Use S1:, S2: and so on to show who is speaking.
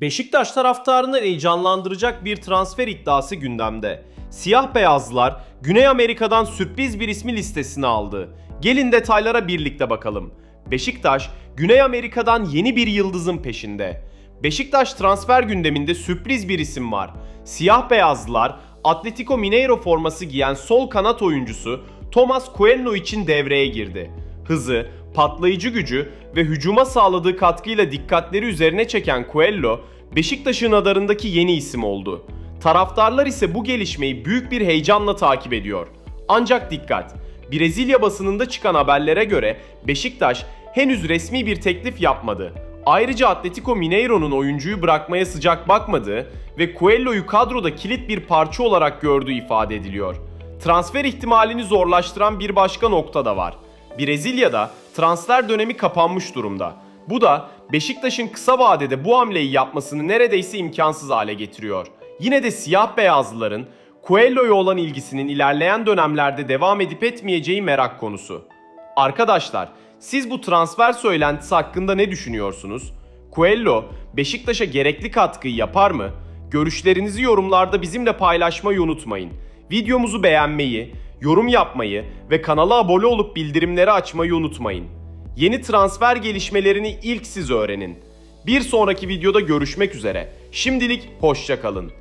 S1: Beşiktaş taraftarını heyecanlandıracak bir transfer iddiası gündemde. Siyah beyazlılar Güney Amerika'dan sürpriz bir ismi listesine aldı. Gelin detaylara birlikte bakalım. Beşiktaş, Güney Amerika'dan yeni bir yıldızın peşinde. Beşiktaş transfer gündeminde sürpriz bir isim var. Siyah beyazlılar Atletico Mineiro forması giyen sol kanat oyuncusu Thomas Coelho için devreye girdi. Hızı, patlayıcı gücü ve hücuma sağladığı katkıyla dikkatleri üzerine çeken Coelho, Beşiktaş'ın adarındaki yeni isim oldu. Taraftarlar ise bu gelişmeyi büyük bir heyecanla takip ediyor. Ancak dikkat! Brezilya basınında çıkan haberlere göre Beşiktaş henüz resmi bir teklif yapmadı. Ayrıca Atletico Mineiro'nun oyuncuyu bırakmaya sıcak bakmadığı ve Coelho'yu kadroda kilit bir parça olarak gördüğü ifade ediliyor. Transfer ihtimalini zorlaştıran bir başka nokta da var. Brezilya'da transfer dönemi kapanmış durumda. Bu da Beşiktaş'ın kısa vadede bu hamleyi yapmasını neredeyse imkansız hale getiriyor. Yine de siyah beyazlıların Coelho'ya olan ilgisinin ilerleyen dönemlerde devam edip etmeyeceği merak konusu. Arkadaşlar, siz bu transfer söylentisi hakkında ne düşünüyorsunuz? Coelho Beşiktaş'a gerekli katkıyı yapar mı? Görüşlerinizi yorumlarda bizimle paylaşmayı unutmayın. Videomuzu beğenmeyi, yorum yapmayı ve kanala abone olup bildirimleri açmayı unutmayın. Yeni transfer gelişmelerini ilk siz öğrenin. Bir sonraki videoda görüşmek üzere. Şimdilik hoşçakalın.